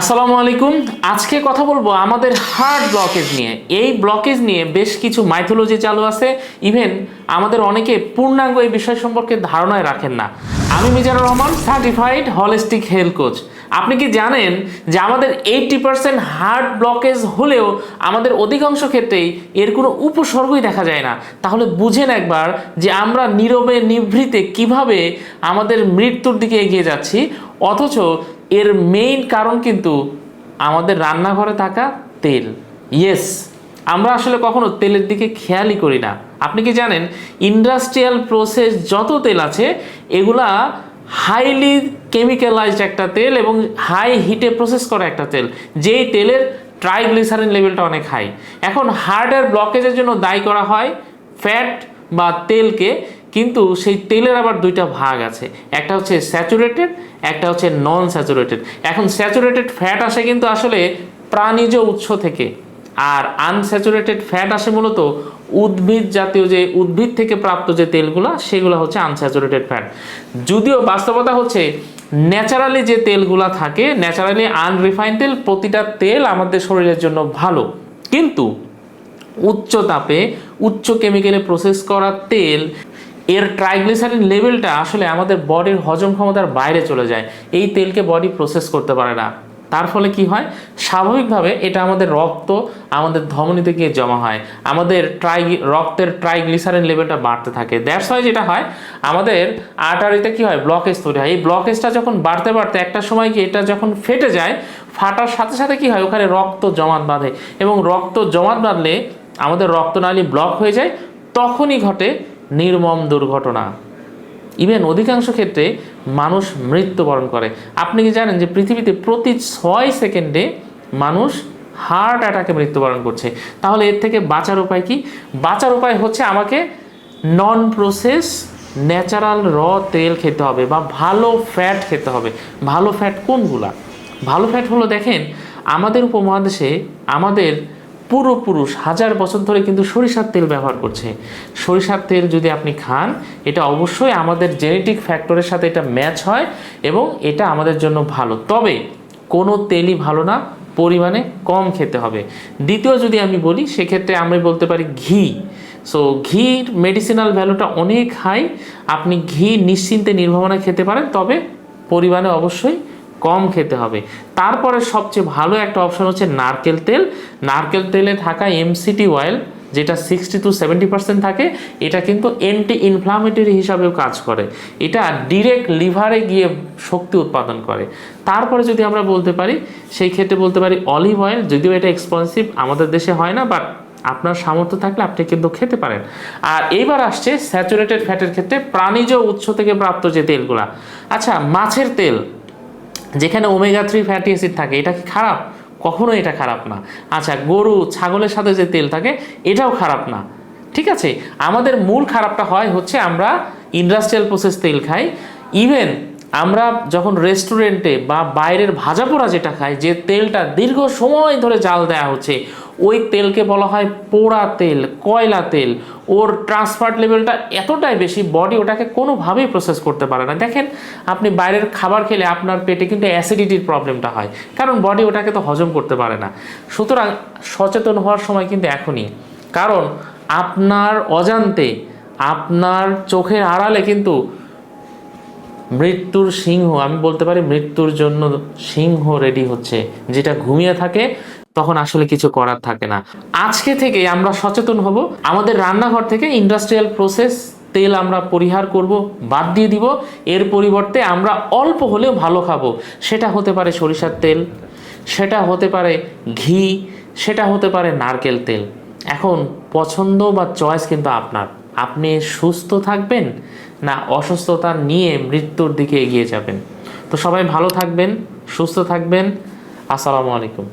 আসসালামু আলাইকুম। আজকে কথা বলব আমাদের হার্ট ব্লকেজ নিয়ে। এই ব্লকেজ নিয়ে বেশ কিছু মাইথোলজি চালু আছে। ইভেন আমাদের অনেকে পূর্ণাঙ্গ এই বিষয় সম্পর্কে ধারণায় রাখেন না। আমি Mizanur Rahman certified holistic health coach আপনি কি জানেন যে আমাদের এইটটি পার্সেন্ট হার্ট ব্লকেজ হলেও আমাদের অধিকাংশ ক্ষেত্রেই এর কোনো উপসর্গই দেখা যায় না? তাহলে বুঝেন একবার যে আমরা নীরবে নিভৃতে কীভাবে আমাদের মৃত্যুর দিকে এগিয়ে যাচ্ছি। অথচ এর মেইন কারণ কিন্তু আমাদের রান্নাঘরে থাকা তেল। ইয়েস আমরা আসলে কখনো তেলের দিকে খেয়ালই করি না। আপনি কি জানেন ইন্ডাস্ট্রিয়াল প্রসেস যত তেল আছে, এগুলা হাইলি কেমিক্যালাইজড একটা তেল এবং হাই হিটে প্রসেস করা একটা তেল। যেই তেলের ট্রাইগ্লিসারিন লেভেলটা অনেক হাই এখন হার্টের ব্লকেজের জন্য দায়ী করা হয় ফ্যাট বা তেলকে। কিন্তু সেই তেলের আবার দুইটা ভাগ আছে। একটা হচ্ছে স্যাচুরেটেড একটা হচ্ছে নন স্যাচুরেটেড এখন স্যাচুরেটেড ফ্যাট আসে কিন্তু আসলে প্রাণীজ উৎস থেকে। আর আনস্যাচুরেটেড ফ্যাট আসে মূলত উদ্ভিদ জাতীয় যে উদ্ভিদ থেকে প্রাপ্ত যে তেলগুলো, সেগুলো হচ্ছে আনস্যাচুরেটেড ফ্যাট যদিও বাস্তবতা হচ্ছে ন্যাচারালি যে তেলগুলো থাকে ন্যাচারালি আনরিফাইন তেল প্রতিটা তেল আমাদের শরীরের জন্য ভালো। কিন্তু উচ্চ তাপে উচ্চ কেমিক্যালে প্রসেস করা তেল এর ট্রাইগ্লিসারিন লেভেলটা আসলে আমাদের বডির হজম ক্ষমতার বাইরে চলে যায়। এই তেলকে বডি প্রসেস করতে পারে না। তার ফলে কি হয়? স্বাভাবিকভাবে এটা আমাদের রক্ত, আমাদের ধমনীতে গিয়ে জমা হয়। আমাদের ট্রাই, রক্তের ট্রাইগ্লিসারিন লেভেলটা বাড়তে থাকে। দ্যাটস হয় যেটা হয়, আমাদের আর্টারিতে কি হয়? ব্লকেজ তৈরি হয়। এই ব্লকেজটা যখন বাড়তে বাড়তে একটা সময় গিয়ে এটা যখন ফেটে যায়, ফাটার সাথে সাথে কি হয়? ওখানে রক্ত জমাট বাঁধে। এবং রক্ত জমাট বাঁধলে আমাদের রক্তনালী ব্লক হয়ে যায়। তখনই ঘটে নির্মম দুর্ঘটনা। ইভেন অধিকাংশ ক্ষেত্রে মানুষ মৃত্যুবরণ করে। আপনি কি জানেন যে পৃথিবীতে প্রতি ছয় সেকেন্ডে মানুষ হার্ট অ্যাটাকে মৃত্যুবরণ করছে? তাহলে এর থেকে বাঁচার উপায় কি? বাঁচার উপায় হচ্ছে আমাকে নন প্রসেস ন্যাচারাল র তেল খেতে হবে বা ভালো ফ্যাট খেতে হবে। ভালো ফ্যাট কোনগুলা? ভালো ফ্যাট হলো দেখেন, আমাদের উপমহাদেশে আমাদের পূর্বপুরুষ হাজার বছর ধরে কিন্তু সরিষার তেল ব্যবহার করছে। সরিষার তেল যদি আপনি খান, এটা অবশ্যই আমাদের জেনেটিক ফ্যাক্টরের সাথে এটা ম্যাচ হয় এবং এটা আমাদের জন্য ভালো। তবে কোনো তেলই ভালো না, পরিমাণে কম খেতে হবে। দ্বিতীয় যদি আমি বলি, সেক্ষেত্রে আমি বলতে পারি ঘি। সো ঘির মেডিসিনাল ভ্যালুটা অনেক হাই আপনি ঘি নিশ্চিন্তে নির্ভাবনায় খেতে পারেন, তবে পরিমাণে অবশ্যই কম খেতে হবে। তারপরে সবচেয়ে ভালো একটা অপশন হচ্ছে নারকেল তেল। নারকেল তেলে থাকা এমসিটি অয়েল যেটা সিক্সটি টু সেভেন্টি পার্সেন্ট থাকে, এটা কিন্তু অ্যান্টি ইনফ্লামেটরি হিসাবেও কাজ করে। এটা ডিরেক্ট লিভারে গিয়ে শক্তি উৎপাদন করে। তারপরে যদি আমরা বলতে পারি, সেই ক্ষেত্রে বলতে পারি অলিভ অয়েল যদিও এটা এক্সপেন্সিভ আমাদের দেশে হয় না বাট আপনার সামর্থ্য থাকলে আপনি কিন্তু খেতে পারেন। আর এইবার আসছে স্যাচুরেটেড ফ্যাটের ক্ষেত্রে প্রাণীজ উৎস থেকে প্রাপ্ত যে তেলগুলা। আচ্ছা মাছের তেল। যেখানে ওমেগা থ্রি ফ্যাটি অ্যাসিড থাকে, এটা কি খারাপ? কখনো এটা খারাপ না। আচ্ছা গরু, ছাগলের সাথে যে তেল থাকে, এটাও খারাপ না। ঠিক আছে? আমাদের মূল খারাপটা হয় হচ্ছে আমরা ইন্ডাস্ট্রিয়াল প্রসেস তেল খাই। ইভেন আমরা যখন রেস্টুরেন্টে বা বাইরের ভাজা পোড়া যেটা খাই, যে তেলটা দীর্ঘ সময় ধরে জাল দেওয়া হচ্ছে ওই তেলকে বলা হয় পোড়া তেল, কয়লা তেল। ওর ট্রান্সফার্ট লেভেলটা এতটাই বেশি, বডি ওটাকে কোনোভাবেই প্রসেস করতে পারে না। দেখেন, আপনি বাইরের খাবার খেলে আপনার পেটে কিন্তু অ্যাসিডিটির প্রবলেমটা হয়, কারণ বডি ওটাকে তো হজম করতে পারে না। সুতরাং সচেতন হওয়ার সময় কিন্তু এখনই। কারণ আপনার অজান্তে আপনার চোখের আড়ালে কিন্তু মৃত্যুর সিংহ, আমি বলতে পারি মৃত্যুর জন্য সিংহ রেডি হচ্ছে, যেটা ঘুমিয়ে থাকে তখন আসলে কিছু করার থাকে না। আজকে থেকে আমরা সচেতন হব। আমাদের রান্নাঘর থেকে ইন্ডাস্ট্রিয়াল প্রসেস তেল আমরা পরিহার করব, বাদ দিয়ে দিব। এর পরিবর্তে আমরা অল্প হলেও ভালো খাব। সেটা হতে পারে সরিষার তেল, সেটা হতে পারে ঘি, সেটা হতে পারে নারকেল তেল। এখন পছন্দ বা চয়েস কিন্তু আপনার। আপনি সুস্থ থাকবেন না অসুস্থতা নিয়ে মৃত্যুর দিকে এগিয়ে যাবেন। তো সবাই ভালো থাকবেন, সুস্থ থাকবেন। আসসালামু আলাইকুম।